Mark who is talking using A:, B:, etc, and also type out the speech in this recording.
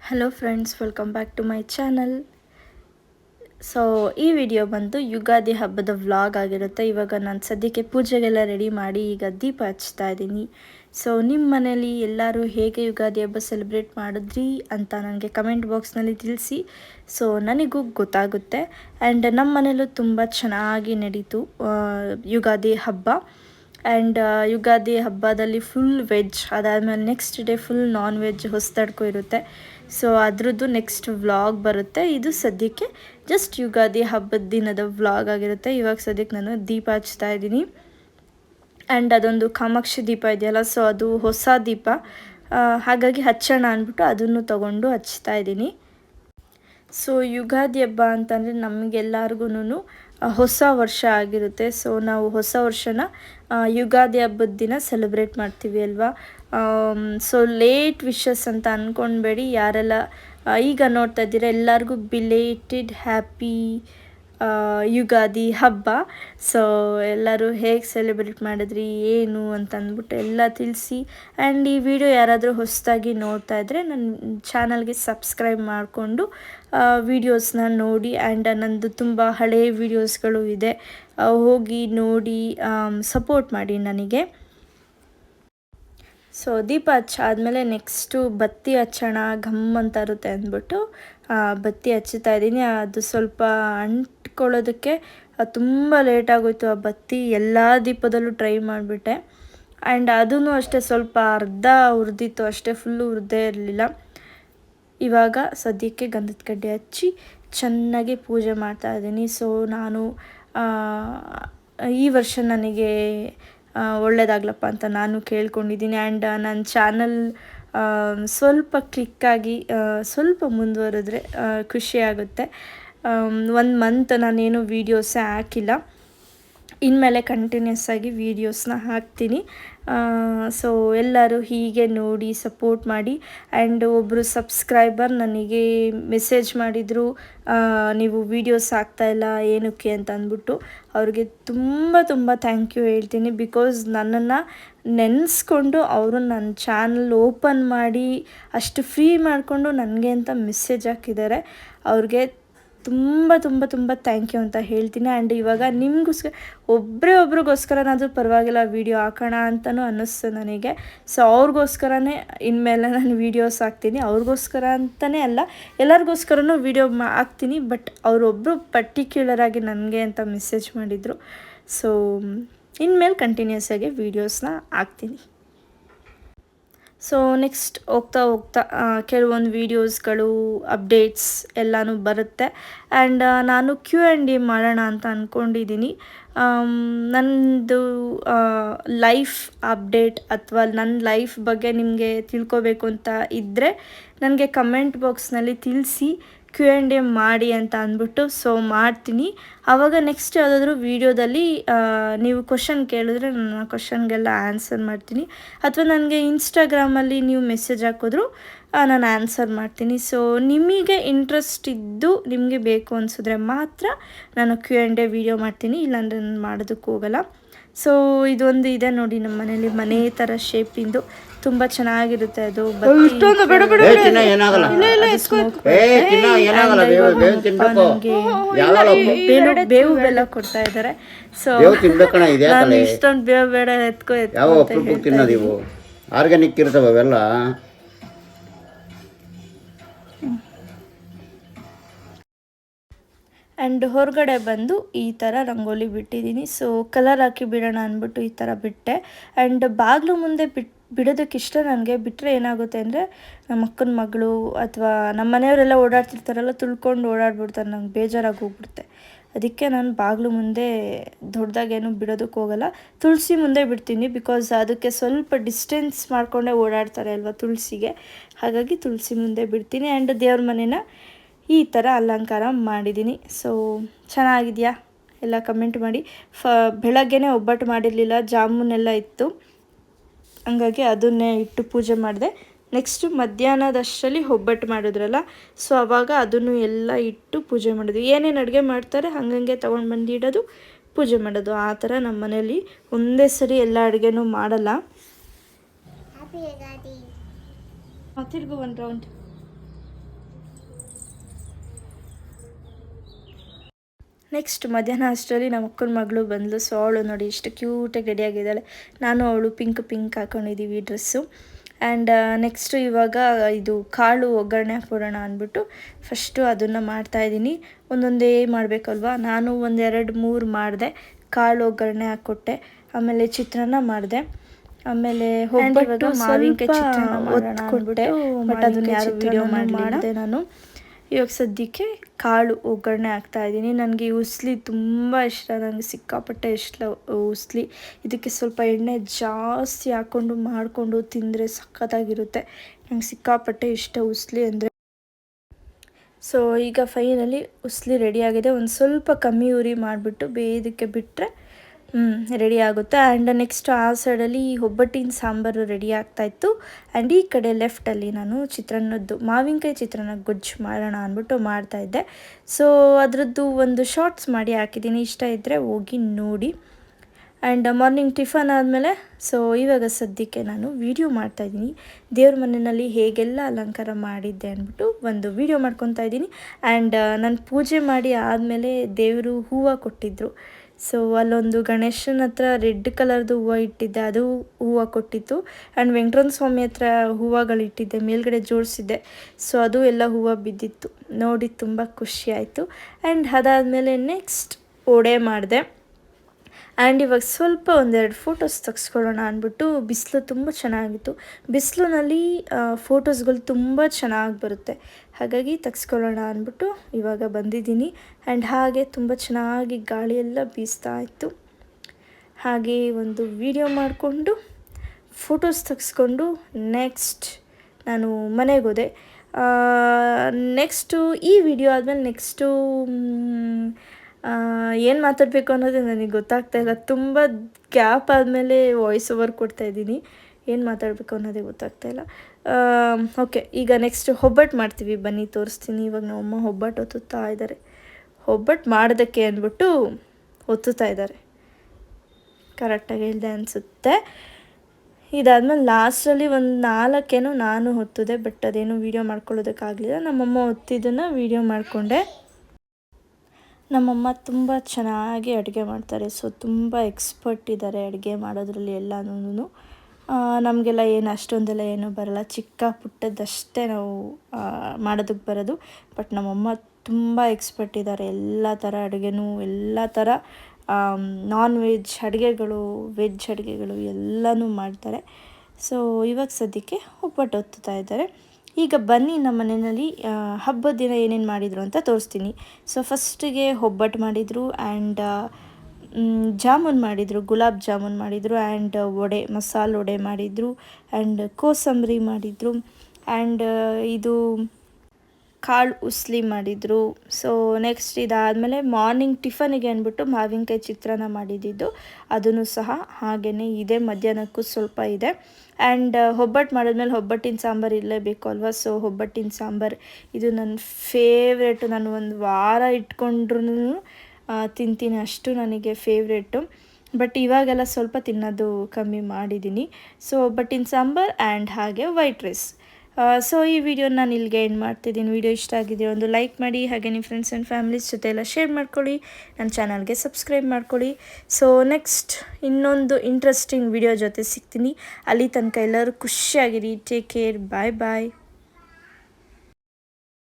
A: Hello friends welcome back to my channel so ಈ video ಬಂದು ಯುಗಾದಿ ಹಬ್ಬದ ವ್ಲಾಗ್ ಆಗಿರುತ್ತೆ. ಇವಾಗ ನಾನು ಸದ್ಯಕ್ಕೆ ಪೂಜೆಗೆಲ್ಲ ರೆಡಿ ಮಾಡಿ ಈಗ ದೀಪ ಹಚ್ತಾ ಇದ್ದೀನಿ. ಸೊ ನಿಮ್ಮ ಮನೇಲಿ ಎಲ್ಲರೂ ಹೇಗೆ ಯುಗಾದಿ ಹಬ್ಬ ಸೆಲೆಬ್ರೇಟ್ ಮಾಡಿದ್ರಿ ಅಂತ ನನಗೆ ಕಮೆಂಟ್ ಬಾಕ್ಸ್ನಲ್ಲಿ ತಿಳಿಸಿ. ಸೊ ನನಗೂ ಗೊತ್ತಾಗುತ್ತೆ. ಆ್ಯಂಡ್ ನಮ್ಮ ಮನೇಲೂ ತುಂಬ ಚೆನ್ನಾಗಿ ನಡೀತು ಯುಗಾದಿ ಹಬ್ಬ. ಆ್ಯಂಡ್ ಯುಗಾದಿ ಹಬ್ಬದಲ್ಲಿ ಫುಲ್ ವೆಜ್ ಅದಾದಮೇಲೆ next day full non veg ಹೊಸತಡ್ಕೊ ಇರುತ್ತೆ. ಸೊ ಅದ್ರದ್ದು ನೆಕ್ಸ್ಟ್ ವ್ಲಾಗ್ ಬರುತ್ತೆ. ಇದು ಸದ್ಯಕ್ಕೆ ಜಸ್ಟ್ ಯುಗಾದಿ ಹಬ್ಬದ ದಿನದ ವ್ಲಾಗ್ ಆಗಿರುತ್ತೆ. ಇವಾಗ ಸದ್ಯಕ್ಕೆ ನಾನು ದೀಪ ಹಚ್ತಾ ಇದ್ದೀನಿ. ಆ್ಯಂಡ್ ಅದೊಂದು ಕಾಮಾಕ್ಷಿ ದೀಪ ಇದೆಯಲ್ಲ ಸೊ ಅದು ಹೊಸ ದೀಪ. ಹಾಗಾಗಿ ಹಚ್ಚೋಣ ಅಂದ್ಬಿಟ್ಟು ಅದನ್ನು ತಗೊಂಡು ಹಚ್ತಾ ಇದ್ದೀನಿ. ಸೊ ಯುಗಾದಿ ಹಬ್ಬ ಅಂತಂದರೆ ನಮಗೆಲ್ಲರಿಗೂ ಹೊಸ ವರ್ಷ ಆಗಿರುತ್ತೆ. ಸೊ ನಾವು ಹೊಸ ವರ್ಷನ ಯುಗಾದಿ ಹಬ್ಬದ ದಿನ ಸೆಲೆಬ್ರೇಟ್ ಮಾಡ್ತೀವಿ ಅಲ್ವಾ? ಸೊ ಲೇಟ್ ವಿಶಸ್ ಅಂತ ಅಂದ್ಕೊಂಡ್ಬೇಡಿ ಯಾರೆಲ್ಲ ಈಗ ನೋಡ್ತಾ ಇದ್ದೀರಾ, ಎಲ್ಲರಿಗೂ ಬಿಲೇಟೆಡ್ ಹ್ಯಾಪಿ ಯುಗಾದಿ ಹಬ್ಬ. ಸೊ ಎಲ್ಲರೂ ಹೇಗೆ ಸೆಲೆಬ್ರೇಟ್ ಮಾಡಿದ್ರಿ, ಏನು ಅಂತ ಅಂದ್ಬಿಟ್ಟು ಎಲ್ಲ ತಿಳಿಸಿ. ಆ್ಯಂಡ್ ಈ ವಿಡಿಯೋ ಯಾರಾದರೂ ಹೊಸದಾಗಿ ನೋಡ್ತಾ ಇದ್ದರೆ ನನ್ನ ಚಾನಲ್ಗೆ ಸಬ್ಸ್ಕ್ರೈಬ್ ಮಾಡಿಕೊಂಡು ವೀಡಿಯೋಸ್ನ ನೋಡಿ. ಆ್ಯಂಡ್ ನಂದು ತುಂಬ ಹಳೆಯ ವೀಡಿಯೋಸ್ಗಳು ಇದೆ. ಹೋಗಿ ನೋಡಿ ಸಪೋರ್ಟ್ ಮಾಡಿ ನನಗೆ. ಸೊ ದೀಪ ಹಚ್ಚಾದ್ಮೇಲೆ ನೆಕ್ಸ್ಟು ಬತ್ತಿ ಹಚ್ಚೋಣ ಘಮ್ ಅಂತ ಇರುತ್ತೆ ಅಂದ್ಬಿಟ್ಟು ಬತ್ತಿ ಹಚ್ಚುತ್ತಾ ಇದ್ದೀನಿ. ಅದು ಸ್ವಲ್ಪ ಅಂಟ್ಕೊಳ್ಳೋದಕ್ಕೆ ತುಂಬ ಲೇಟ್ ಆಗೋಯ್ತು ಆ ಬತ್ತಿ. ಎಲ್ಲ ದೀಪದಲ್ಲೂ ಟ್ರೈ ಮಾಡಿಬಿಟ್ಟೆ. ಆ್ಯಂಡ್ ಅದೂ ಅಷ್ಟೇ, ಸ್ವಲ್ಪ ಅರ್ಧ ಹುರಿದಿತ್ತು ಅಷ್ಟೇ ಫುಲ್ಲು ಹುರಿದೇ ಇರಲಿಲ್ಲ. ಇವಾಗ ಸದ್ಯಕ್ಕೆ ಗಂಧದ ಕಡ್ಡಿ ಹಚ್ಚಿ ಚೆನ್ನಾಗಿ ಪೂಜೆ ಮಾಡ್ತಾ ಇದ್ದೀನಿ. ಸೊ ನಾನು ಈ ವರ್ಷ ನನಗೆ ಒಳ್ಳೆಯದಾಗ್ಲಪ್ಪ ಅಂತ ನಾನು ಕೇಳ್ಕೊಂಡಿದ್ದೀನಿ. ಆ್ಯಂಡ್ ನನ್ನ ಚಾನಲ್ ಸ್ವಲ್ಪ ಕ್ಲಿಕ್ಕಾಗಿ ಸ್ವಲ್ಪ ಮುಂದುವರೆದ್ರೆ ಖುಷಿಯಾಗುತ್ತೆ ಒಂದು ಮಂತ್ ನಾನೇನು ವೀಡಿಯೋಸೇ ಹಾಕಿಲ್ಲ. ಇನ್ಮೇಲೆ ಕಂಟಿನ್ಯೂಸ್ ಆಗಿ ವೀಡಿಯೋಸ್ನ ಹಾಕ್ತೀನಿ. ಸೊ ಎಲ್ಲರೂ ಹೀಗೆ ನೋಡಿ ಸಪೋರ್ಟ್ ಮಾಡಿ. ಆ್ಯಂಡ್ ಒಬ್ಬರು ಸಬ್ಸ್ಕ್ರೈಬರ್ ನನಗೆ ಮೆಸೇಜ್ ಮಾಡಿದರು ನೀವು ವೀಡಿಯೋಸ್ ಹಾಕ್ತಾಯಿಲ್ಲ ಏನಕ್ಕೆ ಅಂತ ಅಂದ್ಬಿಟ್ಟು. ಅವ್ರಿಗೆ ತುಂಬ ತುಂಬ ಥ್ಯಾಂಕ್ ಯು ಹೇಳ್ತೀನಿ. ಬಿಕಾಸ್ ನನ್ನನ್ನು ನೆನೆಸ್ಕೊಂಡು ಅವರು ನನ್ನ ಚಾನಲ್ ಓಪನ್ ಮಾಡಿ ಅಷ್ಟು ಫ್ರೀ ಮಾಡಿಕೊಂಡು ನನಗೆ ಅಂತ ಮೆಸೇಜ್ ಹಾಕಿದ್ದಾರೆ. ಅವ್ರಿಗೆ ತುಂಬ ತುಂಬ ತುಂಬ ಥ್ಯಾಂಕ್ ಯು ಅಂತ ಹೇಳ್ತೀನಿ. ಆ್ಯಂಡ್ ಇವಾಗ ನಿಮಗೋಸ್ಕರ ಒಬ್ಬರೇ ಒಬ್ರಿಗೋಸ್ಕರನಾದರೂ ಪರವಾಗಿಲ್ಲ ವೀಡಿಯೋ ಹಾಕೋಣ ಅಂತಲೂ ಅನ್ನಿಸ್ತು ನನಗೆ. ಸೊ ಅವ್ರಿಗೋಸ್ಕರನೇ ಇನ್ಮೇಲೆ ನಾನು ವೀಡಿಯೋಸ್ ಹಾಕ್ತೀನಿ. ಅವ್ರಿಗೋಸ್ಕರ ಅಂತಲೇ ಅಲ್ಲ, ಎಲ್ಲರಿಗೋಸ್ಕರನೂ ವೀಡಿಯೋ ಹಾಕ್ತೀನಿ. ಬಟ್ ಅವರೊಬ್ಬರು ಪರ್ಟಿಕ್ಯುಲರ್ ಆಗಿ ನನಗೆ ಅಂತ ಮೆಸೇಜ್ ಮಾಡಿದರು. ಸೊ ಇನ್ಮೇಲೆ ಕಂಟಿನ್ಯೂಸ್ ಆಗಿ ವೀಡಿಯೋಸ್ನ ಹಾಕ್ತೀನಿ. ಸೊ ನೆಕ್ಸ್ಟ್ ಹೋಗ್ತಾ ಹೋಗ್ತಾ ಕೆಲವೊಂದು ವೀಡಿಯೋಸ್ಗಳು ಅಪ್ಡೇಟ್ಸ್ ಎಲ್ಲನೂ ಬರುತ್ತೆ. ಆ್ಯಂಡ್ ನಾನು ಕ್ಯೂ ಆ್ಯಂಡ್ ಡಿ ಮಾಡೋಣ ಅಂತ ಅಂದ್ಕೊಂಡಿದ್ದೀನಿ ನನ್ನದು ಲೈಫ್ ಅಪ್ಡೇಟ್ ಅಥವಾ ನನ್ನ ಲೈಫ್ ಬಗ್ಗೆ ನಿಮಗೆ ತಿಳ್ಕೊಬೇಕು ಅಂತ ಇದ್ದರೆ ನನಗೆ ಕಮೆಂಟ್ ಬಾಕ್ಸ್ನಲ್ಲಿ ತಿಳಿಸಿ. ಕ್ಯೂ ಆ್ಯಂಡ್ ಎ ಮಾಡಿ ಅಂತ ಅಂದ್ಬಿಟ್ಟು ಸೊ ಮಾಡ್ತೀನಿ. ಆವಾಗ ನೆಕ್ಸ್ಟ್ ಯಾವುದಾದ್ರೂ ವೀಡಿಯೋದಲ್ಲಿ ನೀವು ಕ್ವಶನ್ ಕೇಳಿದ್ರೆ ನಾನು ಆ ಕ್ವಶನ್ಗೆಲ್ಲ ಆನ್ಸರ್ ಮಾಡ್ತೀನಿ. ಅಥವಾ ನನಗೆ ಇನ್ಸ್ಟಾಗ್ರಾಮಲ್ಲಿ ನೀವು ಮೆಸೇಜ್ ಹಾಕಿದ್ರು ನಾನು ಆನ್ಸರ್ ಮಾಡ್ತೀನಿ. ಸೊ ನಿಮಗೆ ಇಂಟ್ರೆಸ್ಟ್ ಇದ್ದು ನಿಮಗೆ ಬೇಕು ಅನಿಸಿದ್ರೆ ಮಾತ್ರ ನಾನು ಕ್ಯೂ ಆ್ಯಂಡ್ ಎ ವೀಡಿಯೋ ಮಾಡ್ತೀನಿ. ಇಲ್ಲಾಂದರೆ ನಾನು ಮಾಡೋದಕ್ಕೆ ಹೋಗಲ್ಲ. ಸೊ ಇದೊಂದು ಇದೆ ನೋಡಿ ನಮ್ಮ ಮನೇಲಿ ಮನೆ ತರ ಶೇಪ್ ಇಂದು. ತುಂಬಾ ಚೆನ್ನಾಗಿರುತ್ತೆ ಅದು.
B: ಬೇವು
A: ಬೆಲ್ಲ ಕೊಡ್ತಾ ಇದ್ದಾರೆ. ಸೊ ಇಷ್ಟೊಂದು ಬೇವು ಬೇಡ ಎತ್ಕೋ ಎತ್ಕೋ
B: ಆರ್ಗ್ಯಾನಿಕ್ ಇರ್ತವೆ
A: ಆ್ಯಂಡ್ ಹೊರಗಡೆ ಬಂದು ಈ ಥರ ರಂಗೋಲಿ ಬಿಟ್ಟಿದ್ದೀನಿ. ಸೊ ಕಲರ್ ಹಾಕಿ ಬಿಡೋಣ ಅಂದ್ಬಿಟ್ಟು ಈ ಥರ ಬಿಟ್ಟೆ. ಆ್ಯಂಡ್ ಬಾಗಿಲು ಮುಂದೆ ಬಿಟ್ಟು ಬಿಡೋದಕ್ಕೆ ಇಷ್ಟ ನನಗೆ. ಬಿಟ್ಟರೆ ಏನಾಗುತ್ತೆ ಅಂದರೆ, ನಮ್ಮ ಅಕ್ಕನ ಮಗಳು ಅಥವಾ ನಮ್ಮ ಮನೆಯವರೆಲ್ಲ ಓಡಾಡ್ತಿರ್ತಾರಲ್ಲ, ತುಳ್ಕೊಂಡು ಓಡಾಡ್ಬಿಡ್ತಾರೆ. ನಂಗೆ ಬೇಜಾರಾಗಿ ಹೋಗ್ಬಿಡುತ್ತೆ. ಅದಕ್ಕೆ ನಾನು ಬಾಗಿಲು ಮುಂದೆ ದೊಡ್ಡದಾಗೇನು ಬಿಡೋದಕ್ಕೆ ಹೋಗಲ್ಲ. ತುಳಸಿ ಮುಂದೆ ಬಿಡ್ತೀನಿ ಬಿಕಾಸ್ ಅದಕ್ಕೆ ಸ್ವಲ್ಪ ಡಿಸ್ಟೆನ್ಸ್ ಮಾಡಿಕೊಂಡೇ ಓಡಾಡ್ತಾರೆ ಅಲ್ವಾ ತುಳಸಿಗೆ. ಹಾಗಾಗಿ ತುಳಸಿ ಮುಂದೆ ಬಿಡ್ತೀನಿ. ಆ್ಯಂಡ್ ದೇವ್ರ ಮನೇನ ಈ ಥರ ಅಲಂಕಾರ ಮಾಡಿದ್ದೀನಿ. ಸೊ ಚೆನ್ನಾಗಿದೆಯಾ? ಎಲ್ಲ ಕಮೆಂಟ್ ಮಾಡಿ. ಫ ಬೆಳಗ್ಗೆನೇ ಒಬ್ಬಟ್ಟು ಮಾಡಿರಲಿಲ್ಲ ಜಾಮೂನೆಲ್ಲ ಇತ್ತು. ಹಂಗಾಗಿ ಅದನ್ನೇ ಇಟ್ಟು ಪೂಜೆ ಮಾಡಿದೆ. ನೆಕ್ಸ್ಟು ಮಧ್ಯಾಹ್ನದಷ್ಟರಲ್ಲಿ ಒಬ್ಬಟ್ಟು ಮಾಡಿದ್ರಲ್ಲ ಸೊ ಅವಾಗ ಅದನ್ನು ಎಲ್ಲ ಇಟ್ಟು ಪೂಜೆ ಮಾಡಿದ್ವಿ. ಏನೇನು ಅಡುಗೆ ಮಾಡ್ತಾರೆ ಹಂಗಂಗೆ ತೊಗೊಂಡು ಬಂದು ಇಡೋದು ಪೂಜೆ ಮಾಡೋದು. ಆ ಥರ ನಮ್ಮ ಮನೇಲಿ ಒಂದೇ ಸರಿ ಎಲ್ಲ ಅಡುಗೆನೂ ಮಾಡಲ್ಲ. ತಿರ್ಗು ಒಂದು ರೌಂಡ್ ನೆಕ್ಸ್ಟ್ ಮಧ್ಯಾಹ್ನ ಅಷ್ಟರಲ್ಲಿ ನಮ್ಮ ಅಕ್ಕನ ಮಗಳು ಬಂದಳು ಸೊ ಅವಳು ನೋಡಿ ಎಷ್ಟು ಕ್ಯೂಟಾಗಿ ರೆಡಿಯಾಗಿದ್ದಾಳೆ ನಾನು ಅವಳು ಪಿಂಕ್ ಪಿಂಕ್ ಹಾಕೊಂಡಿದ್ದೀವಿ ಡ್ರೆಸ್ಸು ಆ್ಯಂಡ್ ನೆಕ್ಸ್ಟು ಇವಾಗ ಇದು ಕಾಳು ಒಗ್ಗರಣೆ ಹಾಕ್ಬಿಡೋಣ ಅಂದ್ಬಿಟ್ಟು ಫಸ್ಟು ಅದನ್ನು ಮಾಡ್ತಾಯಿದ್ದೀನಿ ಒಂದೊಂದೇ ಮಾಡಬೇಕಲ್ವಾ? ನಾನು ಒಂದೆರಡು ಮೂರು ಮಾಡಿದೆ. ಕಾಳು ಒಗ್ಗರಣೆ ಹಾಕ್ಕೊಟ್ಟೆ. ಆಮೇಲೆ ಚಿತ್ರಾನ್ನ ಮಾಡಿದೆ. ಆಮೇಲೆ ಹೋಗ್ಬಿಟ್ಟು ಮಾವಿನಕಾಯಿ ಚಿತ್ರಾನ್ನ ಮಾಡೋಣ ಅಂದ್ಬಿಟ್ಟೆ ಬಟ್ ಅದನ್ನ ಯಾರು ವಿಡಿಯೋ ಮಾಡಿದೆ ನಾನು. ಇವಾಗ ಸದ್ಯಕ್ಕೆ ಕಾಳು ಒಗ್ಗರಣೆ ಹಾಕ್ತಾ ಇದ್ದೀನಿ. ನನಗೆ ಈ ಉಸ್ಲಿ ತುಂಬ ಇಷ್ಟ. ನನಗೆ ಸಿಕ್ಕಾಪಟ್ಟೆ ಇಷ್ಟ ಉಸ್ಲಿ. ಇದಕ್ಕೆ ಸ್ವಲ್ಪ ಎಣ್ಣೆ ಜಾಸ್ತಿ ಹಾಕ್ಕೊಂಡು ಮಾಡಿಕೊಂಡು ತಿಂದರೆ ಸಖತ್ತಾಗಿರುತ್ತೆ. ನಂಗೆ ಸಿಕ್ಕಾಪಟ್ಟೆ ಇಷ್ಟ ಉಸ್ಲಿ ಅಂದರೆ. ಸೊ ಈಗ ಫೈನಲಿ ಉಸ್ಲಿ ರೆಡಿಯಾಗಿದೆ ಒಂದು ಸ್ವಲ್ಪ ಕಮ್ಮಿ ಉರಿ ಮಾಡಿಬಿಟ್ಟು ಬೇಯೋದಕ್ಕೆ ಬಿಟ್ಟರೆ ರೆಡಿ ಆಗುತ್ತೆ. ಆ್ಯಂಡ್ ನೆಕ್ಸ್ಟ್ ಆ ಸೈಡಲ್ಲಿ ಒಬ್ಬಟ್ಟಿನ ಸಾಂಬಾರು ರೆಡಿ ಆಗ್ತಾಯಿತ್ತು ಆ್ಯಂಡ್ ಈ ಕಡೆ ಲೆಫ್ಟಲ್ಲಿ ನಾನು ಚಿತ್ರಾನ್ನದ್ದು, ಮಾವಿನಕಾಯಿ ಚಿತ್ರಾನ್ನ ಗೊಜ್ಜು ಮಾಡೋಣ ಅಂದ್ಬಿಟ್ಟು ಮಾಡ್ತಾಯಿದ್ದೆ ಸೊ ಅದರದ್ದು ಒಂದು ಶಾರ್ಟ್ಸ್ ಮಾಡಿ ಹಾಕಿದ್ದೀನಿ. ಇಷ್ಟ ಇದ್ದರೆ ಹೋಗಿ ನೋಡಿ. ಆ್ಯಂಡ್ ಮಾರ್ನಿಂಗ್ ಟಿಫನ್ ಆದಮೇಲೆ ಸೊ ಇವಾಗ ಸದ್ಯಕ್ಕೆ ನಾನು ವೀಡಿಯೋ ಮಾಡ್ತಾಯಿದ್ದೀನಿ ದೇವ್ರ ಮನೆಯಲ್ಲಿ ಹೇಗೆಲ್ಲ ಅಲಂಕಾರ ಮಾಡಿದ್ದೆ ಅಂದ್ಬಿಟ್ಟು ಒಂದು ವೀಡಿಯೋ ಮಾಡ್ಕೊತಾ ಇದ್ದೀನಿ. ಆ್ಯಂಡ್ ನಾನು ಪೂಜೆ ಮಾಡಿ ಆದಮೇಲೆ ದೇವರು ಹೂವು ಕೊಟ್ಟಿದ್ದರು ಸೊ ಅಲ್ಲೊಂದು ಗಣೇಶನ ಹತ್ರ ರೆಡ್ ಕಲರ್ದು ಹೂವು ಇಟ್ಟಿದ್ದೆ, ಅದು ಹೂವು ಕೊಟ್ಟಿತ್ತು. ಆ್ಯಂಡ್ ವೆಂಕಟರಮಣ ಸ್ವಾಮಿ ಹತ್ರ ಹೂವುಗಳಿಟ್ಟಿದ್ದೆ, ಮೇಲ್ಗಡೆ ಜೋಡಿಸಿದ್ದೆ. ಸೊ ಅದು ಎಲ್ಲ ಹೂವು ಬಿದ್ದಿತ್ತು. ನೋಡಿ, ತುಂಬ ಖುಷಿ ಆಯಿತು. ಆ್ಯಂಡ್ ಅದಾದಮೇಲೆ ನೆಕ್ಸ್ಟ್ ಒಡೆ ಮಾಡಿದೆ. ಆ್ಯಂಡ್ ಇವಾಗ ಸ್ವಲ್ಪ ಒಂದೆರಡು ಫೋಟೋಸ್ ತೆಗೆಸ್ಕೊಳ್ಳೋಣ ಅಂದ್ಬಿಟ್ಟು ಬಿಸಿಲು ತುಂಬ ಚೆನ್ನಾಗಿತ್ತು. ಬಿಸಿಲಿನಲ್ಲಿ ಫೋಟೋಸ್ಗಳು ತುಂಬ ಚೆನ್ನಾಗಿ ಬರುತ್ತೆ. ಹಾಗಾಗಿ ತೆಗೆಸ್ಕೊಳ್ಳೋಣ ಅಂದ್ಬಿಟ್ಟು ಇವಾಗ ಬಂದಿದ್ದೀನಿ. ಆ್ಯಂಡ್ ಹಾಗೆ ತುಂಬ ಚೆನ್ನಾಗಿ ಗಾಳಿಯೆಲ್ಲ ಬೀಸ್ತಾ ಇತ್ತು. ಹಾಗೆ ಒಂದು ವಿಡಿಯೋ ಮಾಡಿಕೊಂಡು ಫೋಟೋಸ್ ತೆಗೆಸ್ಕೊಂಡು ನೆಕ್ಸ್ಟ್ ನಾನು ಮನೆಗೆ ಹೋದೆ. ನೆಕ್ಸ್ಟು ಈ ವಿಡಿಯೋ ಆದಮೇಲೆ ನೆಕ್ಸ್ಟು ಏನು ಮಾತಾಡಬೇಕು ಅನ್ನೋದು ನನಗೆ ಗೊತ್ತಾಗ್ತಾ ಇಲ್ಲ. ತುಂಬ ಗ್ಯಾಪ್ ಆದಮೇಲೆ ವಾಯ್ಸ್ ಓವರ್ ಕೊಡ್ತಾ ಇದ್ದೀನಿ. ಏನು ಮಾತಾಡಬೇಕು ಅನ್ನೋದೇ ಗೊತ್ತಾಗ್ತಾ ಇಲ್ಲ. ಓಕೆ ಈಗ ನೆಕ್ಸ್ಟ್ ಒಬ್ಬಟ್ಟು ಮಾಡ್ತೀವಿ. ಬನ್ನಿ, ತೋರಿಸ್ತೀನಿ. ಇವಾಗ ನಮ್ಮಮ್ಮ ಒಬ್ಬಟ್ಟು ಒತ್ತುತ್ತಾ ಇದ್ದಾರೆ ಒಬ್ಬಟ್ಟು ಮಾಡೋದಕ್ಕೆ ಅಂದ್ಬಿಟ್ಟು ಒತ್ತುತ್ತಾ ಇದ್ದಾರೆ ಕರೆಕ್ಟಾಗಿ ಹೇಳಿದೆ ಅನಿಸುತ್ತೆ. ಇದಾದ್ಮೇಲೆ ಲಾಸ್ಟಲ್ಲಿ ಒಂದು ನಾಲ್ಕೇನೋ ನಾನು ಹೊತ್ತಿದೆ ಬಟ್ ಅದೇನು ವೀಡಿಯೋ ಮಾಡ್ಕೊಳ್ಳೋದಕ್ಕಾಗಲಿಲ್ಲ. ನಮ್ಮಮ್ಮ ಹೊತ್ತಿದ್ದನ್ನು ವೀಡಿಯೋ ಮಾಡಿಕೊಂಡೆ. ನಮ್ಮಮ್ಮ ತುಂಬ ಚೆನ್ನಾಗಿ ಅಡುಗೆ ಮಾಡ್ತಾರೆ. ಸೊ, ತುಂಬ ಎಕ್ಸ್ಪರ್ಟ್ ಇದ್ದಾರೆ ಅಡುಗೆ ಮಾಡೋದ್ರಲ್ಲಿ ಎಲ್ಲನೂ ನಮಗೆಲ್ಲ ಏನು ಅಷ್ಟೊಂದೆಲ್ಲ ಏನೂ ಬರಲ್ಲ. ಚಿಕ್ಕ ಪುಟ್ಟದಷ್ಟೇ ನಾವು ಮಾಡೋದಕ್ಕೆ ಬರೋದು. ಬಟ್ ನಮ್ಮಮ್ಮ ತುಂಬ ಎಕ್ಸ್ಪರ್ಟ್ ಇದ್ದಾರೆ ಎಲ್ಲ ಥರ ಅಡುಗೆನೂ, ಎಲ್ಲ ಥರ ನಾನ್ ವೆಜ್ ಅಡುಗೆಗಳು ವೆಜ್ ಅಡುಗೆಗಳು ಎಲ್ಲನೂ ಮಾಡ್ತಾರೆ. ಸೊ, ಇವಾಗ ಸದ್ಯಕ್ಕೆ ಒಬ್ಬಟ್ಟು ಹೊತ್ತುತ್ತಾ ಇದ್ದಾರೆ. ಈಗ ಬನ್ನಿ ನಮ್ಮ ಮನೆಯಲ್ಲಿ ಹಬ್ಬದ ದಿನ ಏನೇನು ಮಾಡಿದರು ಅಂತ ತೋರಿಸ್ತೀನಿ. ಸೊ ಫಸ್ಟಿಗೆ ಒಬ್ಬಟ್ಟು ಮಾಡಿದರು ಆ್ಯಂಡ್ ಜಾಮೂನ್ ಮಾಡಿದರು, ಗುಲಾಬ್ ಜಾಮೂನ್ ಮಾಡಿದರು ಆ್ಯಂಡ್ ವಡೆ, ಮಸಾಲೆ ವಡೆ ಮಾಡಿದರು ಆ್ಯಂಡ್ ಕೋಸಂಬರಿ ಮಾಡಿದರು ಆ್ಯಂಡ್ ಇದು ಕಾಳು ಉಸ್ಲಿ ಮಾಡಿದರು. ಸೊ ನೆಕ್ಸ್ಟ್ ಇದಾದಮೇಲೆ ಮಾರ್ನಿಂಗ್ ಟಿಫನಿಗೆ ಅಂದ್ಬಿಟ್ಟು ಮಾವಿನಕಾಯಿ ಚಿತ್ರಾನ್ನ ಮಾಡಿದ್ದಿದ್ದು. ಅದನ್ನು ಸಹ ಹಾಗೆಯೇ ಇದೆ, ಮಧ್ಯಾಹ್ನಕ್ಕೂ ಸ್ವಲ್ಪ ಇದೆ. ಆ್ಯಂಡ್ ಒಬ್ಬಟ್ಟು ಮಾಡಿದ್ಮೇಲೆ ಒಬ್ಬಟ್ಟಿನ ಸಾಂಬಾರು ಇರಲೇಬೇಕು ಅಲ್ವಾ? ಸೊ ಒಬ್ಬಟ್ಟಿನ ಸಾಂಬಾರು. ಇದು ನನ್ನ ಫೇವ್ರೇಟು ನಾನು ಒಂದು ವಾರ ಇಟ್ಕೊಂಡ್ರೂ ತಿಂತೀನಿ ಅಷ್ಟು ನನಗೆ ಫೇವ್ರೇಟು ಬಟ್ ಇವಾಗೆಲ್ಲ ಸ್ವಲ್ಪ ತಿನ್ನೋದು ಕಮ್ಮಿ ಮಾಡಿದ್ದೀನಿ. ಸೊ ಒಬ್ಬಟ್ಟಿನ ಸಾಂಬಾರು ಆ್ಯಂಡ್ ಹಾಗೆ ವೈಟ್ ರೈಸ್ ಸೊ ಈ ವಿಡಿಯೋ ನಾನು ಇಲ್ಲಿಗೆ ಎಂಡ್ ಮಾಡ್ತಿದ್ದೀನಿ. ವಿಡಿಯೋ ಇಷ್ಟ ಆಗಿದೆ ಒಂದು ಲೈಕ್ ಮಾಡಿ, ಹಾಗೆ ನಿಮ್ಮ ಫ್ರೆಂಡ್ಸ್ ಆ್ಯಂಡ್ ಫ್ಯಾಮಿಲೀಸ್ ಜೊತೆ ಎಲ್ಲ ಶೇರ್ ಮಾಡ್ಕೊಳ್ಳಿ. ನನ್ನ ಚಾನಲ್ಗೆ ಸಬ್ಸ್ಕ್ರೈಬ್ ಮಾಡ್ಕೊಳ್ಳಿ. ಸೊ ನೆಕ್ಸ್ಟ್ ಇನ್ನೊಂದು ಇಂಟ್ರೆಸ್ಟಿಂಗ್ ವಿಡಿಯೋ ಜೊತೆ ಸಿಗ್ತೀನಿ. ಅಲ್ಲಿ ತನಕ ಎಲ್ಲರೂ ಖುಷಿಯಾಗಿರಿ. ಟೇಕ್ ಕೇರ್ ಬಾಯ್ ಬಾಯ್